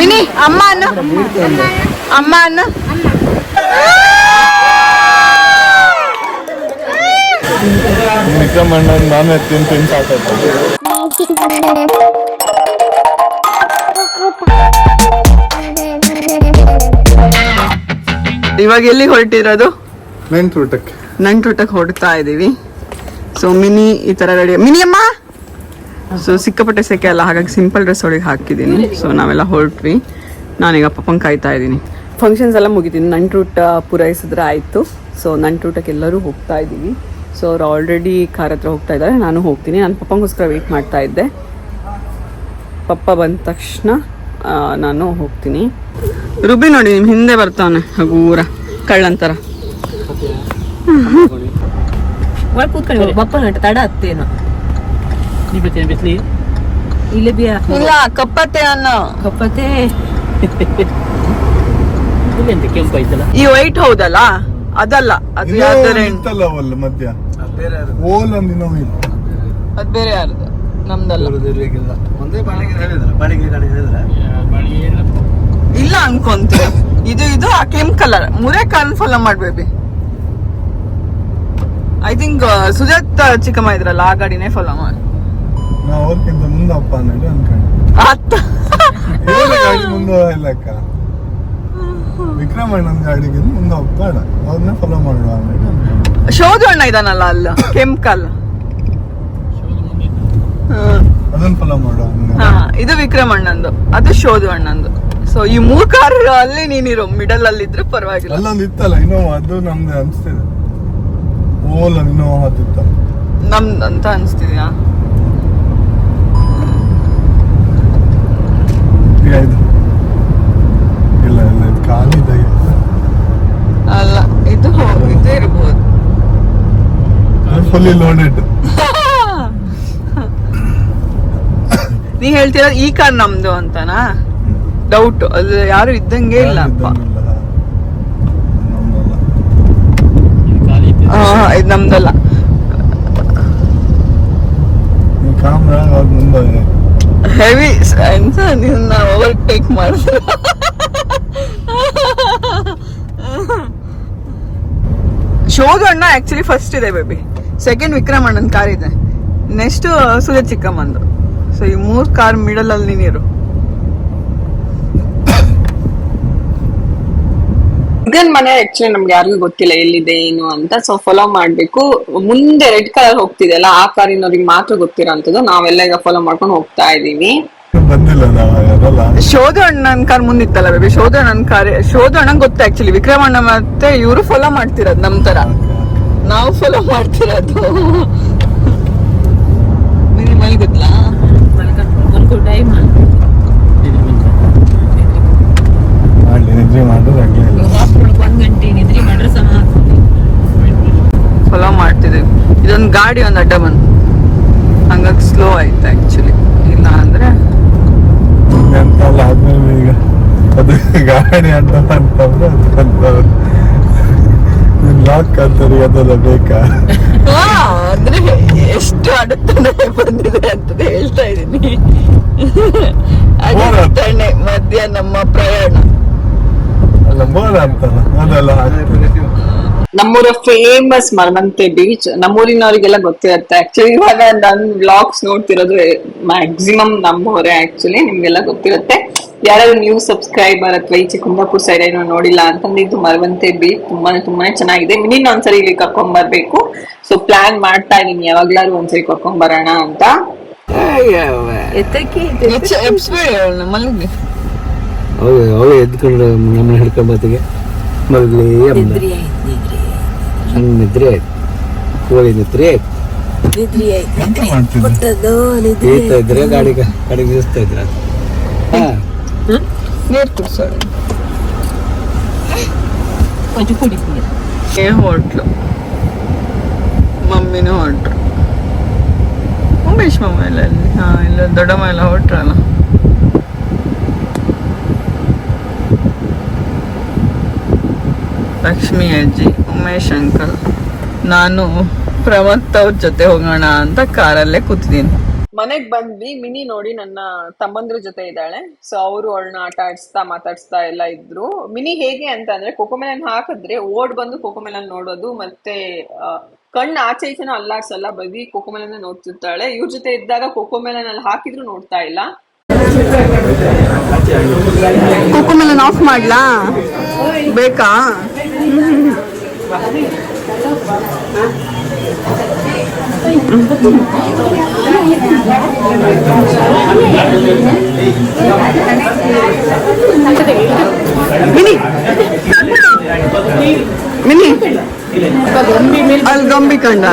Mini ಅಮ್ಮ ಅನ್ನು. ಅಮ್ಮ ಅನ್ನು. ವಿಕ್ರಮ್ ಅಣ್ಣ ನಾನು ತಿನ್ ತಿನ್ ಸಾಕಾಯ್ತು ಇವಾಗ ಎಲ್ಲಿ ಹೊರಟಿರೋದು? ನೆಂಟ್ ಊಟಕ್ಕೆ. ನಂಟೂಟಕ್ಕೆ ಹೊರಡ್ತಾ ಇದ್ದೀವಿ ಸೊ ಮಿನಿ ಈ ಥರ ರೆಡಿ ಮಿನಿ ಅಮ್ಮ! ಸೊ ಸಿಕ್ಕಾಪಟ್ಟೆ ಸೆಕೆ ಅಲ್ಲ. ಹಾಗಾಗಿ ಸಿಂಪಲ್ ಡ್ರೆಸ್ ಒಳಗೆ ಹಾಕಿದ್ದೀನಿ. ಸೊ ನಾವೆಲ್ಲ ಹೊರಟ್ವಿ. ನಾನೀಗ ಪಪ್ಪಂಗೆ ಕಾಯ್ತಾ ಇದ್ದೀನಿ. ಫಂಕ್ಷನ್ಸ್ ಎಲ್ಲ ಮುಗಿತೀನಿ. ನಂಟೂಟ ಪೂರೈಸಿದ್ರೆ ಆಯಿತು. ಸೊ ನಂಟೂಟಕ್ಕೆ ಎಲ್ಲರೂ ಹೋಗ್ತಾ ಇದ್ದೀವಿ. ಸೊ ಅವ್ರು ಆಲ್ರೆಡಿ ಕಾರ್ ಹತ್ರ ಹೋಗ್ತಾ ಇದ್ದಾರೆ. ನಾನು ಹೋಗ್ತೀನಿ. ನಾನು ಪಪ್ಪಂಗೋಸ್ಕರ ವೆಯ್ಟ್ ಮಾಡ್ತಾ ಇದ್ದೆ. ಪಪ್ಪ ಬಂದ ತಕ್ಷಣ ನಾನು ಹೋಗ್ತೀನಿ. ರುಬಿ ನೋಡಿ ನಿಮ್ಮ ಹಿಂದೆ ಬರ್ತಾನೆ. ಹಗೂರ. ಕಳ್ಳಂತರ. ಕೂತ್ಕೊಂಡು ತಡ ಹತ್ತೇನು ಬರ್ತೀನಿ ಬಿಸ್ಲಿ ಇಲ್ಲಿ ಇಲ್ಲ ಕಪ್ಪತ್ತೆ ಅನ್ನ ಕಪ್ಪತೆ ಇಲ್ಲಿ ಎಂತ ಕೆಂಪು ಐತಲ್ಲ ಈ ವೈಟ್ ಹೌದಲ್ಲ? ಅದಲ್ಲ ಅದು ಯಾವ್ದಾರ ಇತ್ತಲ್ಲ ಅವಲ್ಲ ಮಧ್ಯ? ಓಲ್ ಅದ್ ಬೇರೆ ಯಾರ್ದು? ನಮ್ದಲ್ಲ. ಒಂದೇ ಬಾಳಿಗೆ ಹೇಳಿದ್ರ? ಬಾಳಿಗೆ ಗಾಡಿ ಹೇಳಿದ್ರ? ಇಲ್ಲ ಅನ್ಕೊಂತೀನಿ ಇದು ಇದು ಆ ಕೆಂ ಕಲರ್ ಮೂರೇ ಕನ್ಫರ್ಮ್ ಫಾಲೋ ಮಾಡ್ಬೇಬಿ ಐ ಥಿಂಕ್ ಸುಜಾತ್ ಚಿಕ್ಕಮ್ಮ ಇದ್ರಲ್ಲ ಆ ಗಾಡಿನೇ ಫಾಲೋ ಮಾಡಿ. ನಾವು ಅವ್ರಕ್ಕಿಂತ ಮುಂದೆ ಅಪ್ಪ ಅನ್ನೋದು ಅನ್ಕೊಂಡು. ಅತ್ತ. ಇವ್ರ ಗಾಡಿ ಮುಂದೆ ಇಲ್ಲಕ್ಕ ವಿಕ್ರಮ್ ಅಣ್ಣನ ಗಾಡಿಗಿಂತ ಮುಂದೆ ಹೋಗ್ತಾಡ ಅವ್ರನ್ನೇ ಫಾಲೋ ಮಾಡುವ ಅನ್ನೋದು ಅನ್ಕೊಂಡು. ಶೋಧು ಅಣ್ಣ ಇದಾನಲ್ಲ ಅಲ್ಲ ಕೆಮ್ಕಲ್ ಕಲ್ ಅದನ್ನ ಫಾಲೋ ಮಾಡುವ ಹಾ ಇದು ವಿಕ್ರಮ್ ಅಣ್ಣಂದು ಅದು ಶೋಧು ಅಣ್ಣಂದು ಸೊ ಈ ಮೂರ್ ಕಾರ್ ಅಲ್ಲಿ ನೀನಿರೋ ಮಿಡಲ್ ಅಲ್ಲಿ ಇದ್ರೆ ಪರವಾಗಿಲ್ಲ. ಅಲ್ಲೊಂದು ಇತ್ತಲ್ಲ ಇನ್ನೋವಾ ಅದು ನಮ್ದು ಅನಿಸ್ತಿದೆ. ಓಲ್ ಇನ್ನೋವಾ ಹತ್ತಿತ್ತಲ್ಲ. ನಮ್ದು ಅಂತ ಅನ್ಸ್ತಿದ್ಯಾ? ಇದು ಇಲ್ಲ ಇಲ್ಲ ಇದು ಖಾಲಿ ಇದ್ದಾಗೆ ಅಲ್ಲ ಇದು ಹೋ- ಇದು ಇರ್ಬೋದು. ಫುಲ್ಲಿ ಲೋಡೆಡ್ ನೀ ಹೇಳ್ತೀರ ಈ ಕಾರ್ ನಮ್ದು ಅಂತನಾ? ಡೌಟ್ ಅದು ಯಾರು ಇದ್ದಂಗೆ ಇಲ್ಲ. ಅಪ್ಪ ಖಾಲಿ ಇದು ನಮ್ದಲ್ಲ. ಅವ್ರ ಮುಂದೆ ಹೆವಿ ನಿನ್ನ ಓವರ್ಟೇಕ್ ಮಾಡಿದ್ರು ಶೋಧು ಅಣ್ಣ ಆಕ್ಚುಲಿ ಫಸ್ಟ್ ಇದೆ ಬೇಬಿ ಸೆಕೆಂಡ್ ವಿಕ್ರಮ್ ಅಣ್ಣನ ಕಾರ್ ಇದೆ ನೆಕ್ಸ್ಟ್ ಸುರೇಶ್ ಚಿಕ್ಕಮ್ಮಂದು ಸೊ ಈ ಮೂರು ಕಾರ್ ಮಿಡಲ್ ಅಲ್ಲಿ ನೀರು ಇದನ್ ಮನೆ ಆಕ್ಚುಲಿ ನಮ್ಗೆ ಯಾರಿಗೂ ಗೊತ್ತಿಲ್ಲ ಎಲ್ಲಿದೆ ಏನು ಅಂತ. ಸೊ ಫಾಲೋ ಮಾಡ್ಬೇಕು. ಮುಂದೆ ರೆಡ್ ಕಲರ್ ಹೋಗ್ತಿದೆಯಲ್ಲ ಆ ಕಾರಿನವ್ರಿಗೆ ಮಾತ್ರ ಗೊತ್ತಿರೋಂಥದ್ದು. ನಾವೆಲ್ಲ ಈಗ ಫಾಲೋ ಮಾಡ್ಕೊಂಡು ಹೋಗ್ತಾ ಇದೀವಿ ಶೋಧ ಅಣ್ಣನ ಕಾರ್ ಮುಂದಿತ್ತಲ್ಲ ಬೇಬಿ ಶೋಧ ಅಣ್ಣನ್ ಕಾರ್ ಶೋಧ ಅಣ್ಣ ಗೊತ್ತು ಆಕ್ಚುಲಿ ವಿಕ್ರಮ್ ಅಣ್ಣ ಮತ್ತೆ ಇವರು ಫಾಲೋ ಮಾಡ್ತಿರೋದು ನಮ್ ತರ. ನಾವು ಫಾಲೋ ಮಾಡ್ತಿರೋದು. ಒಂದು ಟೈಮ್ ಇದು ಮಿಂಚ. ಮಾಡ್ಲಿ ನಿದ್ರೆ ಮಾಡೋದು ಆಗ್ಲೇ ಇಲ್ಲ ಒಂದ್ ಗಂಟೆ ನಿದ್ರಿ ಮಾಡ್ರೆ ಸಮ ಫಾಲೋ ಮಾಡ್ತಿದ್ದೀವಿ ಇದೊಂದು ಗಾಡಿ ಒಂದು ಅಡ್ಡ ಬಂತು. ಹಂಗಾಗಿ ಸ್ಲೋ ಆಯ್ತು ಆ್ಯಕ್ಚುಲಿ ಇಲ್ಲ ಅಂದ್ರೆ ಈಗ ಅದು ಗಾಡಿ ಅಡ್ಡ ಅಂತಂದ್ರೆ ಲಾಕ್ ಅಂತಾರೆ ಅದೆಲ್ಲ ಬೇಕಾ? ಅಂದ್ರೆ ಎಷ್ಟು ಅಡತನೆ ಬಂದಿದೆ ಅಂತ ಹೇಳ್ತಾ ಇದೀನಿ ಅಡತಣೆ ಮಧ್ಯ ನಮ್ಮ ಪ್ರಯಾಣ. ಅಲ್ಲ ಬೋರ್ ಅಂತಲ್ಲ ಅದೆಲ್ಲ ನಮ್ಮೂರ ಫೇಮಸ್ ಮರವಂತೆ ಬೀಚ್ ನಮ್ಮೂರಿನವರಿಗೆಲ್ಲ ಗೊತ್ತಿರುತ್ತೆ ಆಕ್ಚುಲಿ ಇವಾಗ ನನ್ ವ್ಲಾಗ್ಸ್ ನೋಡ್ತಿರೋದು ಮ್ಯಾಕ್ಸಿಮಮ್ ನಮ್ಮೂರೇ ಆಕ್ಚುಲಿ ನಿಮ್ಗೆಲ್ಲ ಗೊತ್ತಿರುತ್ತೆ. ಯಾರಾದ್ರೂ ನ್ಯೂ ಸಬ್ಸ್ಕ್ರೈಬರ್ ಅಥವಾ ಈ ಕುಂದಾಪುರ ಸೈಡ್ ಏನೋ ನೋಡಿಲ್ಲ ಅಂತಂದ್ರೆ ಇದು ಮರವಂತೆ ಬೀಚ್ ತುಂಬಾನೇ ತುಂಬಾನೇ ಚೆನ್ನಾಗಿದೆ. ಮಿನಿನ್ ಒಂದ್ಸರಿ ಇಲ್ಲಿ ಕರ್ಕೊಂಡ್ ಬರ್ಬೇಕು. ಸೊ ಪ್ಲಾನ್ ಮಾಡ್ತಾ ಇದೀನಿ ಯಾವಾಗ್ಲಾದ್ರು ಒಂದ್ಸರಿ ಕರ್ಕೊಂಡ್ ಬರೋಣ ಅಂತ. ಎದ್ಕೊಂಡು ನಮ್ಮನ್ನ ಹಿಡ್ಕೊಂಬತ್ತಿಗೆ ನಿದ್ರಿ ಹಂಗೆ ನಿದ್ರೆ ಆಯ್ತು. ಕೋಳಿ ನಿದ್ರೆ ಆಯ್ತು. ಈತ ಇದ್ರೆ ಗಾಡಿ ಗಾಡಿ ನಿಲ್ಲಿಸ್ತಾ ಇದ್ರ ನೀರ್ ಕುಡಿತೀನಿ ಹೋಟ್ಲು ಮಮ್ಮಿನೂ ಹೊಟ್ರು ಉಮೇಶ್ ಮಮ್ಮ ಎಲ್ಲ ಅಲ್ಲಿ ಹಾ ಇಲ್ಲ ದೊಡ್ಡಮ್ಮ ಎಲ್ಲ ಹೊಟ್ರಲ್ಲ ಲಕ್ಷ್ಮಿ ಅಜ್ಜಿ ಉಮೇಶ್ ಅಂಕಲ್ ನಾನು ಪ್ರಮತ್ ಅವ್ರ ಜೊತೆ ಹೋಗೋಣ ಅಂತ ಕಾರಲ್ಲೇ ಕೂತಿದ್ದೀನಿ. ಮನೆಗ್ ಬಂದ್ವಿ, ಮಿನಿ ನೋಡಿ ನನ್ನ ತಮ್ಮಂದ್ರ ಜೊತೆ ಇದ್ದಾಳೆ. ಸೊ ಅವರು ಅವಳನ್ನ ಆಟ ಆಡಿಸ್ತಾ, ಮಾತಾಡಿಸ್ತಾ ಎಲ್ಲ ಇದ್ರು. ಮಿನಿ ಹೇಗೆ ಅಂತ ಅಂದ್ರೆ ಕೊಕೊಮೆಲನ್ ಹಾಕಿದ್ರೆ ಓಡ್ ಬಂದು ಕೊಕೊಮೆಲನ್ ನೋಡೋದು, ಮತ್ತೆ ಕಣ್ಣ ಆಚೆ ಈಚೆನೂ ಅಲ್ಲಾಡ್ಸಲ್ಲ, ಬರೀ ಕೊಕೊಮೆಲನ್ ನೋಡ್ತಿರ್ತಾಳೆ. ಇವ್ರ ಜೊತೆ ಇದ್ದಾಗ ಕೊಕೊಮೆಲನ್ ಅಲ್ಲಿ ಹಾಕಿದ್ರು ನೋಡ್ತಾ ಇಲ್ಲ. ಕೊಕೊಮೆಲನ್ ಆಫ್ ಮಾಡ್ಲಾ? ಬೇಕಾ? ಮಿನಿ. ಮಿನಿ. ಅಲ್ಲಿ ಗೊಂಬಿ ಕಂಡ.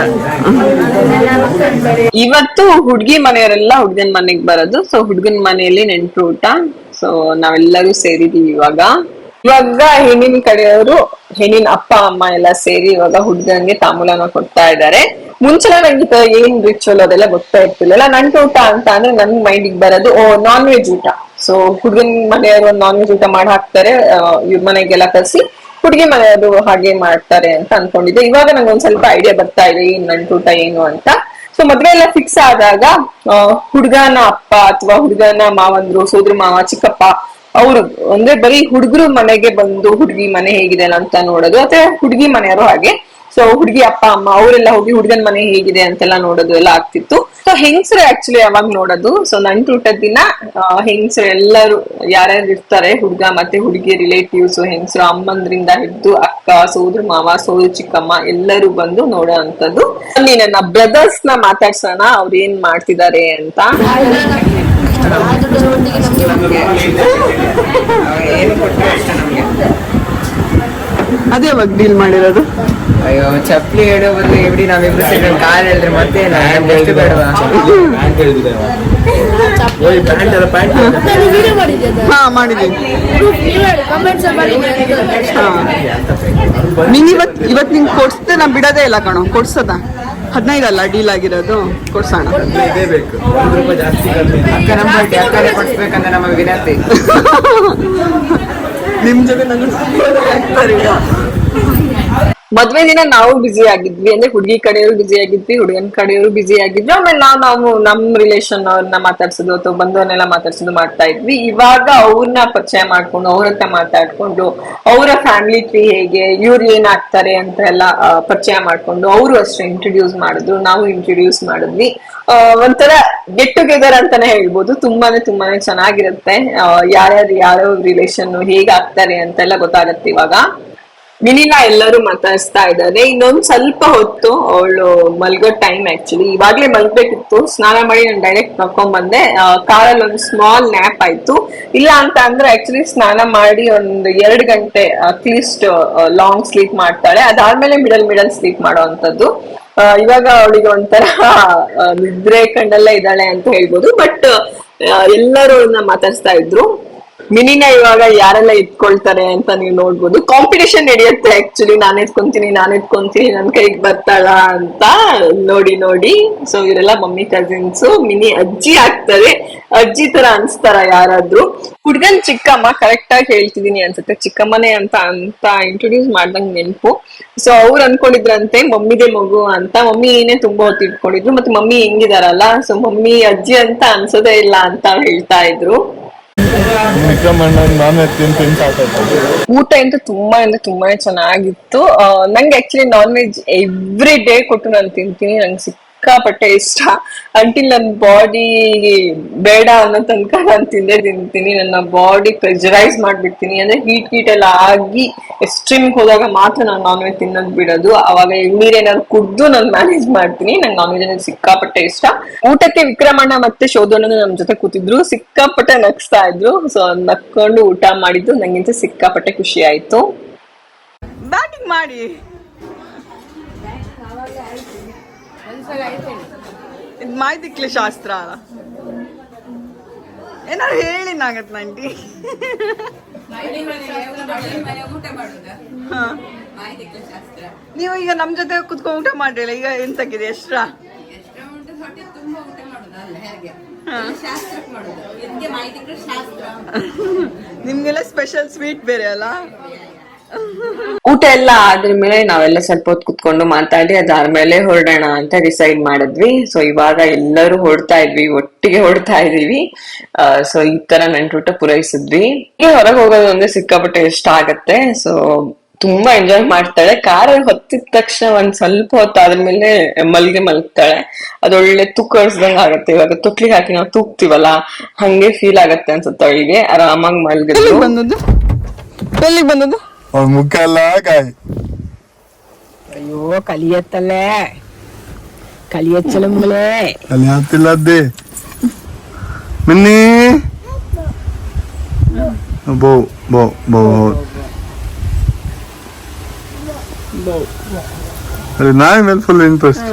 ಇವತ್ತು ಹುಡ್ಗಿ ಮನೆಯವರೆಲ್ಲ ಹುಡ್ಗನ್ ಮನೆಗ್ ಬರೋದು ಸೊ ಹುಡ್ಗನ್ ಮನೆಯಲ್ಲಿ ನೆಂಟ್ರು ಊಟ. ಸೊ ನಾವೆಲ್ಲರೂ ಸೇರಿದೀವಿ ಇವಾಗ. ಇವಾಗ ಹೆಣ್ಣಿನ ಕಡೆಯವರು, ಹೆಣ್ಣಿನ ಅಪ್ಪ, ಅಮ್ಮ ಎಲ್ಲ ಸೇರಿ ಇವಾಗ ಹುಡ್ಗನ್ಗೆ ತಾಮೂಲನ ಕೊಡ್ತಾ ಇದ್ದಾರೆ. ಮುಂಚೆ ನಂಗೆ ಏನ್ ರಿಚುವಲ್ ಅದೆಲ್ಲ ಗೊತ್ತಾ ಇರ್ತಿಲ್ಲ ನಂಟು ಊಟ ಅಂತ ಅಂದ್ರೆ ನನ್ ಮೈಂಡಿಗೆ ಬರೋದು, ಓ ನಾನ್ ವೆಜ್ ಊಟ. ಸೊ ಹುಡುಗನ್ ಮನೆಯವರು ನಾನ್ ವೆಜ್ ಊಟ ಮಾಡಿ ಹಾಕ್ತಾರೆ ಇವ್ರ ಮನೆಗೆಲ್ಲ ಕಲಸಿ ಹುಡುಗಿ ಮನೆಯವರು ಹಾಗೆ ಮಾಡ್ತಾರೆ ಅಂತ ಅನ್ಕೊಂಡಿದ್ದೆ. ಇವಾಗ ನಂಗೆ ಒಂದ್ ಸ್ವಲ್ಪ ಐಡಿಯಾ ಬರ್ತಾ ಇದೆ, ಏನ್ ಊಟ, ಏನು ಅಂತ. ಸೊ ಮದ್ವೆ ಎಲ್ಲ ಫಿಕ್ಸ್ ಆದಾಗ ಹುಡುಗನ ಅಪ್ಪ ಅಥವಾ ಹುಡುಗನ ಮಾವಂದ್ರು, ಸೋದ್ರ ಮಾವ, ಚಿಕ್ಕಪ್ಪ, ಅವ್ರು, ಅಂದ್ರೆ ಬರೀ ಹುಡುಗರು ಮನೆಗೆ ಬಂದು, ಹುಡುಗಿ ಮನೆ ಹೇಗಿದೆ? ಅಂತ ನೋಡೋದು. ಅಥವಾ ಹುಡುಗಿ ಮನೆಯವರು ಹಾಗೆ ಸೊ ಹುಡುಗಿ ಅಪ್ಪ ಅಮ್ಮ ಅವರೆಲ್ಲ ಹೋಗಿ ಹುಡುಗನ ಮನೆ ಹೇಗಿದೆ ಅಂತೆಲ್ಲ ನೋಡೋದು ಎಲ್ಲ ಆಗ್ತಿತ್ತು. ಸೊ ಹೆಂಗಸರು ಆಕ್ಚುಲಿ ಯಾವಾಗ ನೋಡೋದು. ಸೊ ನಂಟೂಟದ ದಿನ ಹೆಂಗಸರು ಎಲ್ಲರೂ ಯಾರ್ಯಾರು ಇರ್ತಾರೆ ಹುಡುಗ ಮತ್ತೆ ಹುಡುಗಿ ರಿಲೇಟಿವ್ಸ್ ಹೆಂಗಸರು ಅಮ್ಮಂದ್ರಿಂದ ಹಿಡಿದು ಅಕ್ಕ ಸೋದ್ರ ಮಾವ ಸೋದ್ರ ಚಿಕ್ಕಮ್ಮ ಎಲ್ಲರೂ ಬಂದು ನೋಡೋ ಅಂತದ್ದು ಅಲ್ಲಿ ನನ್ನ ಬ್ರದರ್ಸ್ನ ಮಾತಾಡ್ಸೋಣ ಅವ್ರೇನ್ ಏನ್ ಮಾಡ್ತಿದ್ದಾರೆ ಅಂತ. ಅದೇ ಅವಾಗ ಡೀಲ್ ಮಾಡಿರೋದು? ಅಯ್ಯೋ ಚಪ್ಪಲಿ ಹೇಳೋ ಬದಲು ಎಬಿಡಿ ನಾವಿಬ್ರು ಸೇರಿ ಕಾರ್ ಹೇಳಿದ್ರೆ ಮತ್ತೆ ಹಾ ಮಾಡಿದ್ದೀನಿ ಹಾ. ನೀನ್ ಇವತ್ ಇವತ್ ನಿಂಗೆ ಕೊಡ್ಸ್ದೆ ನಾ ಬಿಡೋದೇ ಇಲ್ಲ ಕಣೋ. ಕೊಡ್ಸದ? ಹದಿನೈದಲ್ಲ ಡೀಲ್ ಆಗಿರೋದು? ಕೊಡ್ಸೋಣ. ಅಕ್ಕ ನಮ್ಮ ಅಕ್ಕನೇ ಕೊಡಿಸ್ಬೇಕಂತ ನಮ್ಮ ವಿನಂತಿ. ನಿಮ್ ಜೊತೆ ನಂಗೆ ಮದ್ವೆ ದಿನ ನಾವು ಬ್ಯುಸಿ ಆಗಿದ್ವಿ. ಅಂದ್ರೆ ಹುಡುಗಿ ಕಡೆಯವರು ಬ್ಯುಸಿ ಆಗಿದ್ವಿ, ಹುಡುಗನ ಕಡೆಯವರು ಬ್ಯುಸಿ ಆಗಿದ್ವಿ. ಆಮೇಲೆ ನಾವು ನಾವು ನಮ್ ರಿಲೇಶನ್ ಅವ್ರನ್ನ ಮಾತಾಡ್ಸೋದು ಅಥವಾ ಬಂಧುವನ್ನೆಲ್ಲ ಮಾತಾಡ್ಸೋದು ಮಾಡ್ತಾ ಇದ್ವಿ. ಇವಾಗ ಅವ್ರನ್ನ ಪರಿಚಯ ಮಾಡ್ಕೊಂಡು, ಅವ್ರ ಹತ್ರ ಮಾತಾಡ್ಕೊಂಡು, ಅವರ ಫ್ಯಾಮಿಲಿ ಟ್ರೀ ಹೇಗೆ, ಇವ್ರು ಏನಾಗ್ತಾರೆ ಅಂತ ಎಲ್ಲ ಪರಿಚಯ ಮಾಡ್ಕೊಂಡು ಅವರು ಅಷ್ಟೇ ಇಂಟ್ರೊಡ್ಯೂಸ್ ಮಾಡಿದ್ರು. ನಾವು ಇಂಟ್ರೊಡ್ಯೂಸ್ ಮಾಡಿದ್ವಿ. ಒಂಥರ ಗೆಟ್ ಟುಗೆದರ್ ಅಂತಾನೆ ಹೇಳ್ಬೋದು. ತುಂಬಾನೇ ತುಂಬಾನೇ ಚೆನ್ನಾಗಿರುತ್ತೆ. ಯಾರ್ಯಾರು ಯಾರ್ಯಾವ ರಿಲೇಷನ್ ಹೇಗಾಗ್ತಾರೆ ಅಂತೆಲ್ಲ ಗೊತ್ತಾಗತ್ತೆ ಇವಾಗ. ಮಿನಿನ ಎಲ್ಲರೂ ಮಾತಾಡಿಸ್ತಾ ಇದ್ದಾರೆ. ಇನ್ನೊಂದು ಸ್ವಲ್ಪ ಹೊತ್ತು ಅವಳು ಮಲ್ಗೋ ಟೈಮ್ ಆಕ್ಚುಲಿ ಇವಾಗ್ಲೇ ಮಲ್ಗಬೇಕಿತ್ತು. ಸ್ನಾನ ಮಾಡಿ ನಾನು ಡೈರೆಕ್ಟ್ ನಡ್ಕೊಂಡ್ ಬಂದೆ. ಕಾರಲ್ಲಿ ಒಂದು ಸ್ಮಾಲ್ ನ್ಯಾಪ್ ಆಯ್ತು. ಇಲ್ಲ ಅಂತ ಅಂದ್ರೆ ಆಕ್ಚುಲಿ ಸ್ನಾನ ಮಾಡಿ ಒಂದ್ ಎರಡು ಗಂಟೆ ಅಟ್ಲೀಸ್ಟ್ ಲಾಂಗ್ ಸ್ಲೀಪ್ ಮಾಡ್ತಾಳೆ. ಅದಾದ್ಮೇಲೆ ಮಿಡಲ್ ಮಿಡಲ್ ಸ್ಲೀಪ್ ಮಾಡೋ ಅಂತದ್ದು ಇವಾಗ ಅವಳಿಗೆ ಒಂಥರ ನಿದ್ರೆ ಕಂಡಲ್ಲೇ ಇದ್ದಾಳೆ ಅಂತ ಹೇಳ್ಬೋದು. ಬಟ್ ಎಲ್ಲರೂ ಮಾತಾಡ್ಸ್ತಾ ಇದ್ರು. ಮಿನಿನ ಇವಾಗ ಯಾರೆಲ್ಲ ಇಟ್ಕೊಳ್ತಾರೆ ಅಂತ ನೀವು ನೋಡ್ಬೋದು. ಕಾಂಪಿಟೇಷನ್ ನಡೆಯುತ್ತೆ ಆಕ್ಚುಲಿ ನಾನು ಎತ್ಕೊಂತೀನಿ ನಾನು ಎತ್ಕೊಂತೀನಿ ನನ್ನ ಕೈಗೆ ಬರ್ತಾಳ ಅಂತ ನೋಡಿ ನೋಡಿ. ಸೊ ಇವರೆಲ್ಲ ಮಮ್ಮಿ ಕಸಿನ್ಸ್ ಮಿನಿ ಅಜ್ಜಿ ಆಗ್ತಾರೆ. ಅಜ್ಜಿ ತರ ಅನ್ಸ್ತಾರ ಯಾರಾದ್ರೂ? ಹುಡ್ಗನ್ ಚಿಕ್ಕಮ್ಮ ಕರೆಕ್ಟ್ ಆಗಿ ಹೇಳ್ತಿದೀನಿ ಅನ್ಸುತ್ತೆ. ಚಿಕ್ಕಮ್ಮನೇ ಅಂತ ಅಂತ ಇಂಟ್ರೊಡ್ಯೂಸ್ ಮಾಡ್ದಂಗ್ ನೆನಪು. ಸೊ ಅವ್ರು ಅನ್ಕೊಂಡಿದ್ರಂತೆ, ಮಮ್ಮಿದೇ ಮಗು ಅಂತ. ಮಮ್ಮಿ ಏನೇ ತುಂಬಾ ಹೊತ್ತು ಇಟ್ಕೊಂಡಿದ್ರು, ಮತ್ತೆ ಮಮ್ಮಿ ಹೆಂಗಿದಾರಲ್ಲ? ಸೊ ಮಮ್ಮಿ ಅಜ್ಜಿ ಅಂತ ಅನ್ಸೋದೇ ಇಲ್ಲ ಅಂತ ಹೇಳ್ತಾ ಇದ್ರು. ಊಟ ಅಂತೂ ತುಂಬಾ ಅಂದ್ರೆ ತುಂಬಾನೇ ಚೆನ್ನಾಗಿತ್ತು. ನಂಗೆ actually non veg every day ಕೊಟ್ಟು ನಾನು ತಿಂತೀನಿ, ನಂಗೆ ಸಿಕ್ಕಾಪಟ್ಟೆ ಇಷ್ಟ. ಅಂಟಿಲ್ ನನ್ನ ಬಾಡಿ ಬೇಡ ಅನ್ನೋ ತನಕ ನಾನು ತಿಂದೇ ತಿಂತೀನಿ. ನನ್ನ ಬಾಡಿ ಪ್ರೆಜರೈಸ್ ಮಾಡ್ಬಿಡ್ತೀನಿ. ಅಂದ್ರೆ ಹೀಟ್ ಹೀಟ್ ಎಲ್ಲ ಆಗಿ ಎಕ್ಸ್ಟ್ರೀಮ್ ಹೋದಾಗ ಮಾತ್ರ ನಾನು ನಾನ್ ವೆಜ್ ತಿನ್ನೋದು ಬಿಡೋದು. ಅವಾಗ ನೀರೇನಾದ್ರು ಕುಡ್ದು ನಾನು ಮ್ಯಾನೇಜ್ ಮಾಡ್ತೀನಿ. ನಂಗೆ ನಾನ್ ವೆಜ್ ಅಂದ್ರೆ ಸಿಕ್ಕಾಪಟ್ಟೆ ಇಷ್ಟ. ಊಟಕ್ಕೆ ವಿಕ್ರಮಣ್ಣ ಮತ್ತೆ ಶೋಧನ ನಮ್ ಜೊತೆ ಕೂತಿದ್ರು. ಸಿಕ್ಕಾಪಟ್ಟೆ ನಗ್ಸ್ತಾ ಇದ್ರು. ಸೊ ನಕ್ಕೊಂಡು ಊಟ ಮಾಡಿದ್ದು. ನಂಗಿಂತ ಸಿಕ್ಕಾಪಟ್ಟೆ ಖುಷಿ ಆಯ್ತು. ಬ್ಯಾಟಿಂಗ್ ಮಾಡಿ. ಇದು ಮಾಹಿತಿ ಶಾಸ್ತ್ರ ಅಲ್ಲ? ಏನಾರು ಹೇಳಿ ನಾಗತ್ ನಂಟಿ. ನೀವು ಈಗ ನಮ್ ಜೊತೆ ಕುತ್ಕೊಂಡು ಊಟ ಮಾಡ್ರಿಲ್ಲ, ಈಗ ಎಂತಕ್ಕಿದೆ ಎಷ್ಟ್ರಾ? ನಿಮ್ಗೆಲ್ಲ ಸ್ಪೆಷಲ್ ಸ್ವೀಟ್ ಬೇರೆ ಅಲ್ಲ? ಊಟ ಎಲ್ಲ ಆದ್ಮೇಲೆ ನಾವೆಲ್ಲ ಸ್ವಲ್ಪ ಹೊತ್ತು ಕುತ್ಕೊಂಡು ಮಾತಾಡಿ ಅದಾದ್ಮೇಲೆ ಹೊರಡೋಣ ಅಂತ ಡಿಸೈಡ್ ಮಾಡಿದ್ವಿ. ಸೊ ಇವಾಗ ಎಲ್ಲರೂ ಹೊಡ್ತಾ ಇದ್ವಿ. ಒಟ್ಟಿಗೆ ಹೊಡ್ತಾ ಇದೀವಿ ಸೊ ಈ ತರ ನಂಟೂಟ ಪೂರೈಸಿದ್ವಿ. ಹೊರಗೆ ಹೋಗೋದು ಒಂದೇ ಸಿಕ್ಕಾಪಟ್ಟೆ ಇಷ್ಟ ಆಗತ್ತೆ. ಸೊ ತುಂಬಾ ಎಂಜಾಯ್ ಮಾಡ್ತಾಳೆ. ಕಾರ್ ಹೊತ್ತಿದ ತಕ್ಷಣ ಒಂದ್ ಸ್ವಲ್ಪ ಹೊತ್ತು ಆದ್ಮೇಲೆ ಮಲ್ಗೆ ಮಲ್ಗ್ತಾಳೆ. ಅದೊಳ್ಳೆ ತೂಕರ್ಸ್ದಂಗ್ ಆಗತ್ತೆ. ಇವಾಗ ತುಕ್ಲಿಗೆ ಹಾಕಿ ನಾವು ತೂಕ್ತಿವಲ್ಲ ಹಂಗೆ ಫೀಲ್ ಆಗತ್ತೆ ಅನ್ಸುತ್ತೆ ಅವಳಿಗೆ. ಆರಾಮಾಗಿ ಮಲ್ಗಿದ್ರು ಬಂದದ್ದು? ಮುಕ್ಕಲ್ಲ ಕಾಯಿ ಅಯ್ಯೋ ಕಲಿಯತ್ತಲ್ಲೇ ಕಲಿಯಚ್ಚಲಂಗಳೇ ಕಲಿಯತ್ತಿಲ್ಲ ಅದ್ದೆ ಮಿನ್ನಿ ಬೋ ಬೋ ಬೋ ಬೋ ಅರೆ ನಾಯಿ ಮೇಲೆ ಫುಲ್ ಇಂಟ್ರೆಸ್ಟ್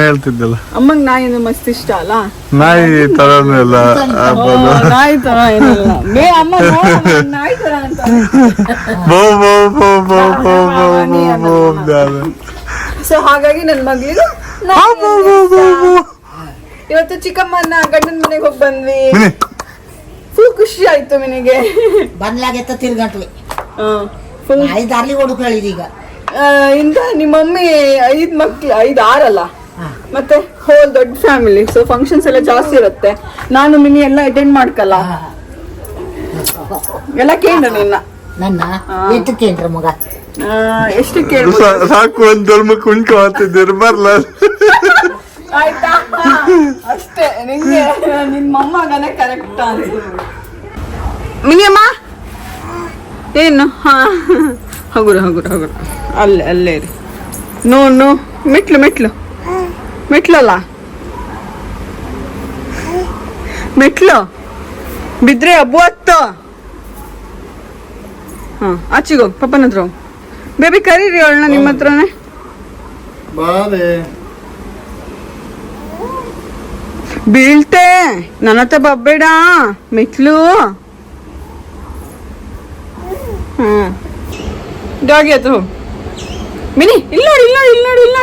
ಹೇಳ್ತಿದ್ದಲ್ಲ ಅಮ್ಮಂಗ್ ನಾಯಿ ಅಂದ್ರೆ ಮಸ್ತ್ ಇಷ್ಟ ಅಲ್ಲ ನಾಯಿ ತರನೇ ನಾಯಿ ತರ ಏನಲ್ಲ ಮೇ ಅಮ್ಮ ನಾಯಿ ತರ ಅಂತ ಬೋ ಬೋ ಬೋ ಬೋ ಬೋ ಬೋ ಬೋ ಬೋ ಸೊ ಹಾಗಾಗಿ ನನ್ ಮಗಳಿಗೂ ಇವತ್ತು ಚಿಕ್ಕಮ್ಮನ ಗಂಡನ ಮನೆಗೆ ಹೋಗಿ ಬಂದ್ವಿ ಫುಲ್ ಖುಷಿ ಆಯ್ತು ಮನೆಗೆ ಬಂದ್ಲಾಗೆತ್ತ ತಿರ್ಗಂಟ್ವಿ ಫುಲ್ ಐದು ಅರ್ಲಿ ಹುಡುಕ್ ಹೇಳಿದ್ ಇಂದ ನಿಮ್ಮ ಮಮ್ಮಿ ಐದ್ ಮಕ್ಳು ಐದ್ ಆರಲ್ಲ ಮತ್ತೆ ಹೋಲ್ ದೊಡ್ಡ ಫ್ಯಾಮಿಲಿ ಸೊ ಫಂಕ್ಷನ್ಸ್ ಎಲ್ಲ ಜಾಸ್ತಿ ಇರುತ್ತೆ. ನಾನು ಮಿನಿ ಎಲ್ಲ ಅಟೆಂಡ್ ಮಾಡ್ಕಲ್ಲ. ಎಲ್ಲ ಕೇಳ ನಿನ್ನ. ನನ್ನ? ಎಷ್ಟು ಕೇಂದ್ರ ಮಗ? ಎಷ್ಟು ಸಾ- ಸಾಕು ಒಂದು ಧರ್ಮ ಕುಣ್ಕ ಆಗ್ತಿದ್ದೀರಿ ಬರ್ಲ. ಆಯ್ತಾ? ಅಷ್ಟೇ. ನಿಂಗೆ ನಿನ್ ಮೊಮ್ಮಗನೇ ಕರೆಕ್ಟ್ ಅನ್ಸುತ್ತೆ ಮಿನಿಯಮ್ಮ? ಏನು? ಹಾ. ಹಗುರು ಹಗುರು ಹಗುರು. ಅಲ್ಲೇ ಅಲ್ಲೇ ರೀ ನೋ ನೋ. ಮೆಟ್ಲು ಮೆಟ್ಲು. ಮೆಟ್ಲಲ್ಲ? ಮೆಟ್ಲು? ಬಿದ್ರೆ ಅಬ್ಬು ಹತ್ತು. ಹಾ ಆಚೆಗೆ ಪಪ್ಪನ ಹತ್ರ ಬೇಬಿ ಕರೀರಿ ಅವಳನ್ನ ನಿಮ್ಮ ಹತ್ರನೇ. ಬೀಳ್ತೆ ನನ್ನ ಹತ್ರ ಬಬ್ಬೇಡ ಮೆಟ್ಲು. ಹ್ಮ್. ಡಾಗಿ ಹತ್ರ ಮಿನಿ ಇಲ್ಲ ನೋಡಿ ಇಲ್ಲ ನೋಡಿ ಇಲ್ಲ ನೋಡಿ ಇಲ್ಲ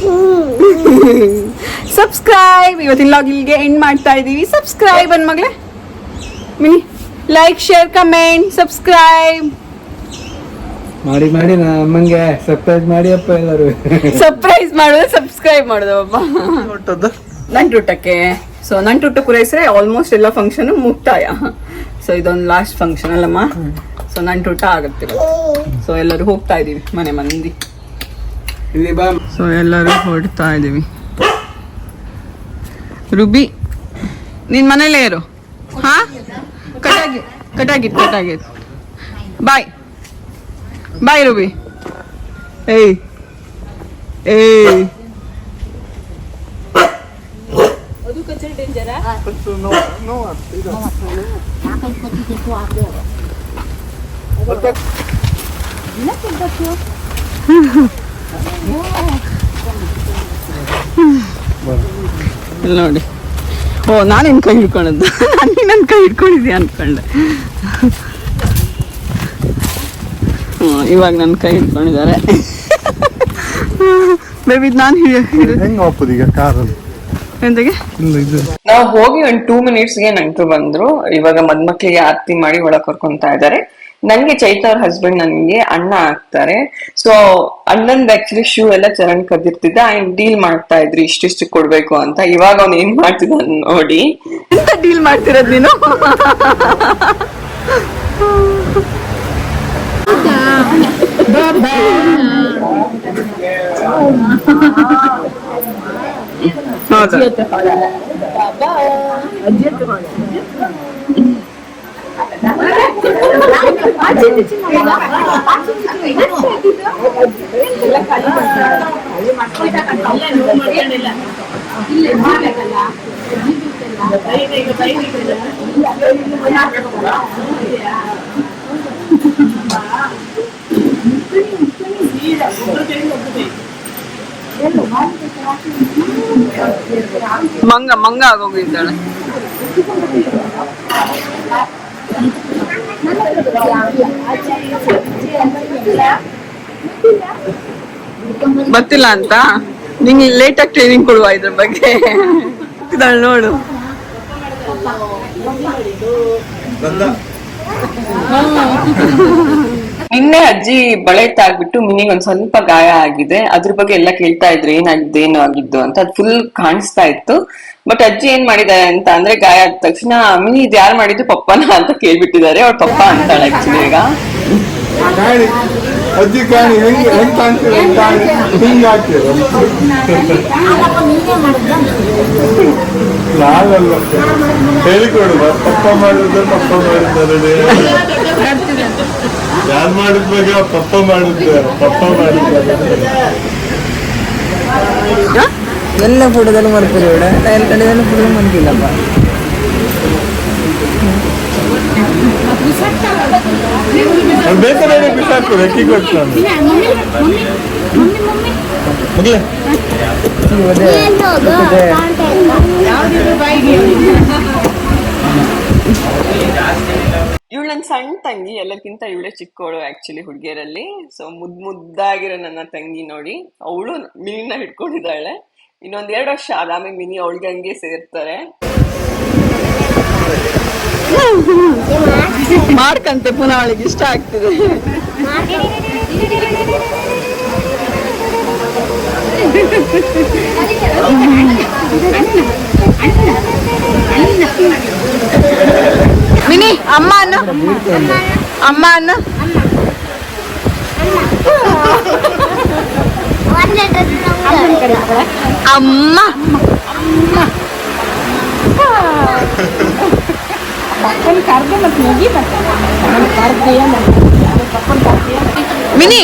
ಸಬ್ಸ್ಕ್ರೈಬ್ ಇವತ್ತಿನ ಲಾಗ್ ಇಲ್ಲಿಗೆ ಎಂಡ್ ಮಾಡ್ತಾ ಇದ್ದೀವಿ ಸಬ್ಸ್ಕ್ರೈಬ್ ಅನ್ ಮಗಳೇ. Mini like share comment subscribe ಮಾಡಿ ಮಾಡಿ ನಾ ಅಮ್ಮಂಗೆ. ಸರ್ಪ್ರೈಸ್ ಮಾಡಿ ಅಪ್ಪ ಎಲ್ಲರೂ. ಸರ್ಪ್ರೈಸ್ ಮಾಡೋದು ಸಬ್ಸ್ಕ್ರೈಬ್ ಮಾಡೋದು ಒಬ್ಬ ನಂಟುಟಕ್ಕೆ. ಸೊ ನಂಟುಟ ಪೂರೈಸಿದ್ರೆ ಆಲ್ಮೋಸ್ಟ್ ಎಲ್ಲ ಫಂಕ್ಷನ್ ಮುಕ್ತಾಯ. ಸೊ ಇದೊಂದು ಲಾಸ್ಟ್ ಫಂಕ್ಷನ್ ಅಲ್ಲಮ್ಮ. ಸೊ ನಂಟುಟ ಆಗುತ್ತೆ. ಸೊ ಎಲ್ಲರೂ ಹೋಗ್ತಾ ಇದ್ದೀವಿ ಮನೆ ಮಂದಿ. ಸೊ ಎಲ್ಲರೂ ಹೊರಡ್ತಾ ಇದೀವಿ ರುಬಿ ನಿನ್ ಮನೇಲೇ ಇರು ಹಾ ಕಟಾಗಿ ಕಟಾಗಿತ್ ಕಟಾಗಿತ್ ಬಾಯ್ ಬಾಯ್ ರುಬಿ ಏಯ್ ಏಯ್ ಇಲ್ಲಿ ನೋಡಿ. ಓ ನಾನು ನಿನ್ ಕೈ ಹಿಡ್ಕೊಂಡದ್ದು? ನಾನು ನನ್ನ ಕೈ ಹಿಡ್ಕೊಂಡಿದ್ದೆ ಅನ್ಕೊಂಡೆ. ಇವಾಗ ನನ್ನ ಕೈ ಹಿಡ್ಕೊಂಡಿದ್ದಾರೆ. ಬೇಬಿ ನಾನು ಹೆಂಗ್ ಹೋಗ್ಬೋದು ಈಗ ಕಾರಲ್ಲಿ? ನಾವು ಹೋಗಿ ಒಂದ್ ಟೂ ಮಿನಿಟ್ಸ್ಗೆ ನಂಟು ಬಂದ್ರು. ಇವಾಗ ಮದ್ಮಕ್ಳಿಗೆ ಆರತಿ ಮಾಡಿ ಒಳಗೆ ಕರ್ಕೊಂತಾ ಇದಾರೆ ನಂಗೆ ಚೈತ ಅವ್ರ ಹಸ್ಬೆಂಡ್ ನನ್ಗೆ ಅಣ್ಣ ಆಗ್ತಾರೆ. ಸೊ ಅಣ್ಣನ್ ಆಕ್ಚುಲಿ ಶೂ ಎಲ್ಲ ಚರಣ್ ಕದಿರ್ತಿದ್ದ ಐನ್ ಡೀಲ್ ಮಾಡ್ತಾ ಇದ್ರಿ ಇಷ್ಟಿಷ್ಟು ಕೊಡ್ಬೇಕು ಅಂತ. ಇವಾಗ ಅವ್ನ್ ಏನ್ ಮಾಡ್ತಿದ್ದ ನೋಡಿ. ಎಂತ ಡೀಲ್ ಮಾಡ್ತಿರೋದ್ ನೀನು? ಹೌದಾ? ಮಂಗ ಮಂಗ ಆಗೋಗಿದ್ದಾಳೆ ಗೊತ್ತಿಲ್ಲ ಅಂತ? ನಿಂಗೆ ಲೇಟ್ ಆಗಿ ಟ್ರೈನಿಂಗ್ ಕೊಡುವ ಇದ್ರ ಬಗ್ಗೆ. ನೋಡು. ನಿನ್ನೆ ಅಜ್ಜಿ ಬಳೆ ತಾಗ್ಬಿಟ್ಟು ಮಿನಿಗೆ ಒಂದ್ ಸ್ವಲ್ಪ ಗಾಯ ಆಗಿದೆ. ಅದ್ರ ಬಗ್ಗೆ ಎಲ್ಲ ಕೇಳ್ತಾ ಇದ್ರು ಏನಾಗಿದ್ದು ಏನು ಆಗಿದ್ದು ಅಂತ. ಅದ್ ಫುಲ್ ಕಾಣಿಸ್ತಾ ಇತ್ತು. ಬಟ್ ಅಜ್ಜಿ ಏನ್ ಮಾಡಿದಾರೆ ಅಂತ ಅಂದ್ರೆ ಗಾಯ ಆದ ತಕ್ಷಣ ಮಿನಿ ಇದು ಯಾರು ಮಾಡಿದ್ದು? ಪಪ್ಪನ? ಅಂತ ಕೇಳ್ಬಿಟ್ಟಿದ್ದಾರೆ. ಅವ್ರ ಪಪ್ಪ ಅಂತಾಳೆ ಆಕ್ಚುಲಿ ಈಗ. ಕಾಣಿ ಅಜ್ಜಿ ಕಾಣಿ ಹೆಂಗ್ ಹೆಂಗ್ ಕಾಣ್ತೀರ ಕಾಣಿ ಹಿಂಗ್ ಹಾಕ್ತೀರ ನಾನಲ್ಲ. ಹೇಳಿಕೊಡುವ ಪಪ್ಪ ಮಾಡಿದ್ರೆ ಪಪ್ಪ ಮಾಡಿದ್ದಾರೆ. ಯಾರು ಮಾಡಿದ ಬಗ್ಗೆ ಪಪ್ಪ ಮಾಡಿದ್ದೆ ಪಪ್ಪ ಮಾಡಿದ್ದೆ. ಎಲ್ಲ ಫೋಟೋದಲ್ಲಿ ಮಾಡ್ತೀರಿ ಬೇಡ ಎಲ್ಲ ಕಡೆದಲ್ಲೂ ಫೋಟೋ ಮಾಡ್ತಿಲ್ಲಪ್ಪ. ಅದು ಬೇಕಾದ್ರೆ ಬಿಸಾಕು ರೆಕ್ಕಿ ಕೊಡ್ತಾನೆ ಮಗ್ಲೇ ಇವಳು ನನ್ನ ಸಣ್ಣ ತಂಗಿ ಎಲ್ಲಕ್ಕಿಂತ ಇವಳೇ ಚಿಕ್ಕವಳು ಆಕ್ಚುಲಿ ಹುಡುಗಿಯರಲ್ಲಿ. ಸೊ ಮುದ್ ಮುದ್ದಾಗಿರೋ ನನ್ನ ತಂಗಿ ನೋಡಿ ಅವಳು ಮಿನಿನ ಹಿಡ್ಕೊಂಡಿದ್ದಾಳೆ. ಇನ್ನೊಂದ್ ಎರಡು ವರ್ಷ ಆದಾಮೆ ಮಿನಿ ಅವಳಿಗೆ ಹಂಗೆ ಸೇರ್ತಾರೆ. ಮಾಡ್ಕಂತೆ ಪುನಃ ಅವಳಿಗೆ ಇಷ್ಟ ಆಗ್ತಿದೆ. ಮಿನಿ ಅಮ್ಮ ಅನ್ನ ಅಮ್ಮ ಅನ್ನ ಅಮ್ಮ ಮಿನಿ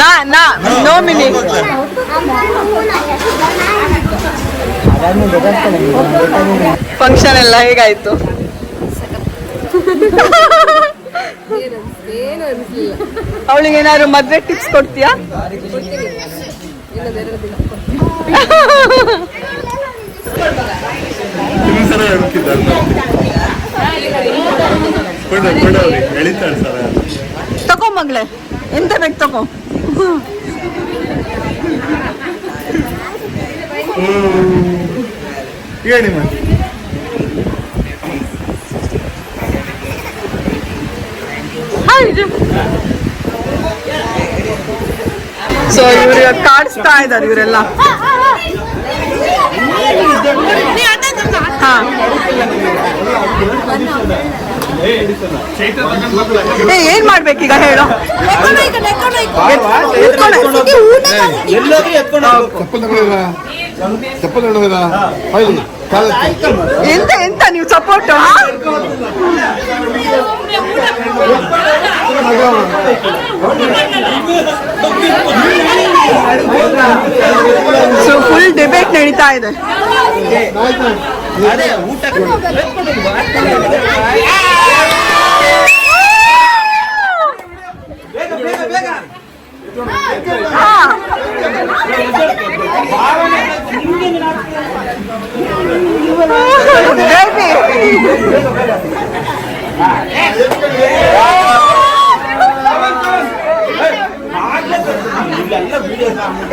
ನಾ ನಾ ನೋ ಮಿನಿ ಫಂಕ್ಷನ್ ಎಲ್ಲ ಹೇಗಾಯ್ತು? ಅವಳಿಗೆ ಏನಾದ್ರು ಮದ್ವೆ ಟಿಪ್ಸ್ ಕೊಡ್ತೀಯಾ? ತಗೋ ಎಂತ ಬೇಕು ತಗೋ ಹೇಳಿ ಮತ್ತೆ ಸೊ ಇವ್ರು ಕಾಡಿಸ್ತಾ ಇದ್ದಾರೆ ಇವರೆಲ್ಲ ಹಾ ಏ, ಏನ್ ಮಾಡ್ಬೇಕೀಗ ಹೇಳು? ಚಪ್ಪಲ್ ತಗೊಂಡಿರಾ ಚಪ್ಪಲ್ ತಗೊಂಡಿರಾ ಹೊಯ್ಲಿ ಕಾಲಕ್ಕೆ ಎಂತ ಎಂತ ನೀವು ಸಪೋರ್ಟ್ ಸೊ ಫುಲ್ ಡಿಬೇಟ್ ನಡೀತಾ ಇದೆ.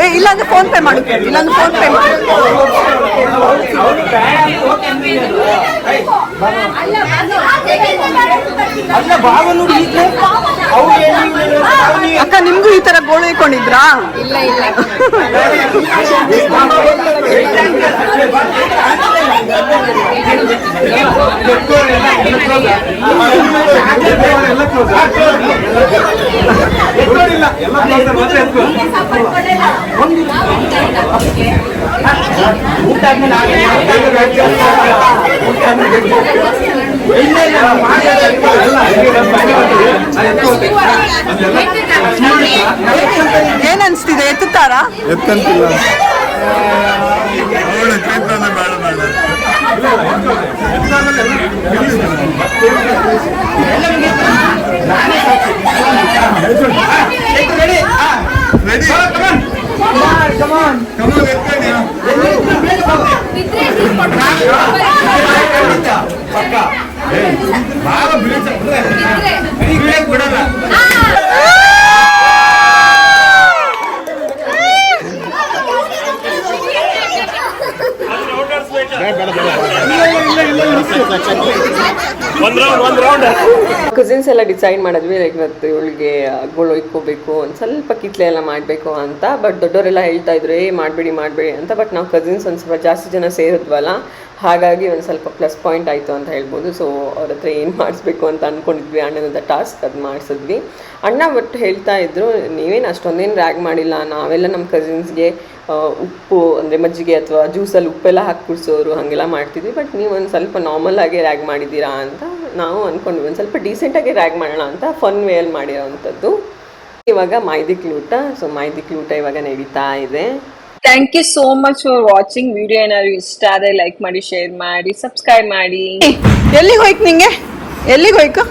ಏ ಇಲ್ಲಾಂದ್ರೆ ಫೋನ್ ಪೇ ಮಾಡು ಇಲ್ಲಾಂದ್ರೆ ಫೋನ್ ಪೇ ಮಾಡು ಅಕ್ಕ ನಿಮ್ಗೂ ಈ ತರ ಗೋಳು ಇಟ್ಕೊಂಡಿದ್ರಾ? ಏನ್ ಅನ್ಸ್ತಿದೆ? ಎತ್ತುತ್ತಾರಾ? ಎತ್ತಂತಿಲ್ಲ. ರೆಡಿ ಕಮಾನ್ ಕಸಿನ್ಸ್ ಎಲ್ಲ ಡಿಸೈಡ್ ಮಾಡಿದ್ವಿ ಲೈಕ್ ಇವತ್ತು ಇವಳಿಗೆ ಗೋಳು ಇಕ್ಕೋಬೇಕು ಒಂದು ಸ್ವಲ್ಪ ಕಿತ್ಲೆ ಎಲ್ಲ ಮಾಡಬೇಕು ಅಂತ ಬಟ್ ದೊಡ್ಡವರೆಲ್ಲ ಹೇಳ್ತಾ ಇದ್ರು ಏ ಮಾಡಬೇಡಿ ಮಾಡಬೇಡಿ ಅಂತ ಬಟ್ ನಾವು ಕಸಿನ್ಸ್ ಒಂದು ಸ್ವಲ್ಪ ಜಾಸ್ತಿ ಜನ ಸೇರಿದ್ವಲ್ಲ ಹಾಗಾಗಿ ಒಂದು ಸ್ವಲ್ಪ ಪ್ಲಸ್ ಪಾಯಿಂಟ್ ಆಯಿತು ಅಂತ ಹೇಳ್ಬೋದು. ಸೊ ಅವ್ರ ಹತ್ರ ಏನು ಮಾಡಿಸ್ಬೇಕು ಅಂತ ಅಂದ್ಕೊಂಡಿದ್ವಿ ಅಣ್ಣನದ ಟಾಸ್ಕ್ ಅದು ಮಾಡಿಸಿದ್ವಿ. ಅಣ್ಣ ಒಟ್ಟು ಹೇಳ್ತಾ ಇದ್ರು, ನೀವೇನು ಅಷ್ಟೊಂದೇನು ರ್ಯಾಗ್ ಮಾಡಿಲ್ಲ. ನಾವೆಲ್ಲ ನಮ್ಮ ಕಸಿನ್ಸ್ಗೆ ಉಪ್ಪು, ಅಂದರೆ ಮಜ್ಜಿಗೆ ಅಥವಾ ಜ್ಯೂಸಲ್ಲಿ ಉಪ್ಪೆಲ್ಲ ಹಾಕಿ ಕುಡಿಸೋರು ಹಾಗೆಲ್ಲ ಮಾಡ್ತಿದ್ವಿ. ಬಟ್ ನೀವು ಒಂದು ಸ್ವಲ್ಪ ನಾರ್ಮಲ್ ಆಗಿ ರ್ಯಾಗ್ ಮಾಡಿದ್ದೀರಾ ಅಂತ ನಾವು ಅಂದ್ಕೊಂಡ್ವಿ ಒಂದು ಸ್ವಲ್ಪ ಡೀಸೆಂಟಾಗಿ ರ್ಯಾಗ್ ಮಾಡೋಣ ಅಂತ ಫನ್ ವೇಯಲ್ಲಿ ಮಾಡಿರೋವಂಥದ್ದು ಇವಾಗ ಮೈದಿಕ್ಲೂಟ ಸೊ ಮೈದಿಕ್ಲೂಟ ಇವಾಗ ನಡೀತಾ ಇದೆ. Thank you so much for watching video ಏನಾದ್ರು ಇಷ್ಟ ಆದರೆ ಲೈಕ್ ಮಾಡಿ ಶೇರ್ ಮಾಡಿ ಸಬ್ಸ್ಕ್ರೈಬ್ ಮಾಡಿ. ಎಲ್ಲಿಗೆ ಹೋಯ್ತು ನಿಂಗೆ? ಎಲ್ಲಿಗೆ ಹೋಯ್ತು?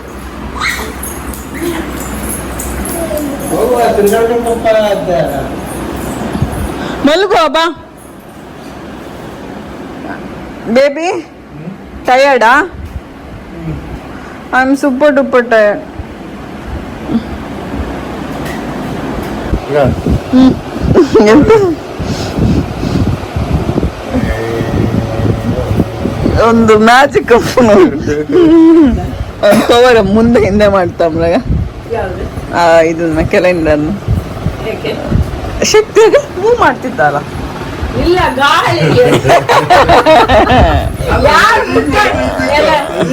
ಮಲ್ಗೋ ಬಾ. Baby ಟಯರ್ಡಾ I am super duper tired ಒಂದು ಮ್ಯಾಜಿಕ್ ಪವರ್ ಮುಂದೆ ಹಿಂದೆ ಮಾಡ್ತಾಮ್ಲಾಗ ಇದನ್ನ ಕ್ಯಾಲೆಂಡರ್ ಶಕ್ತಿ ಮೂವ್ ಮಾಡ್ತಿದ್ದಾರ? ಇಲ್ಲ ಗಾಳಿ.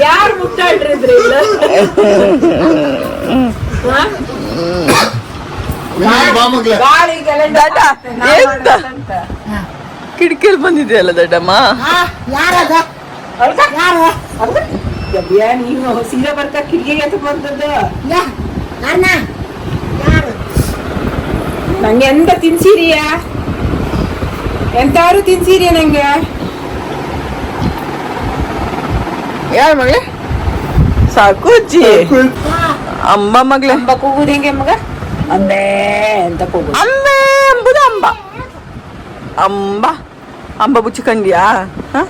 ಯಾರು ಮುಟ್ಟಾಡ್ರಿದ್ರಿ ಕಿಟಕಿಯಲ್ಲಿ ಬಂದಿದೆಯಲ್ಲ ದಡ್ಡಮ್ಮ? ಯಾರು? ಗಬ್ಯಾ ನೀವು ಸೀರೆ ಬರ್ತಾ ಕಿಡಿಗೆಗೆ ಅಂತ ಬಂದದ್ದು. ಯಾ ಅಣ್ಣ ಯಾರು? ನಂಗೆ ಎಂತ ತಿನ್ಸಿರಿಯಾ? ಎಂತಾರು ತಿನ್ಸಿರಿಯ ನಂಗೆ? ಯಾರ ಮಗಳೇ? ಸಾಕು ಅಜ್ಜಿ ಅಮ್ಮ ಮಗಳೇ. ಅಂಬ ಕೂಗುದು ಹೆಂಗೆ ಮಗ? ಅಂಬೇ ಅಂತ ಕೂಗು ಅಂಬೆ ಅಂಬುದು ಅಂಬ. ಅಂಬ. ಅಂಬ ಬುಚ್ಚಿಕೊಂಡ್ಯಾ? ಹ?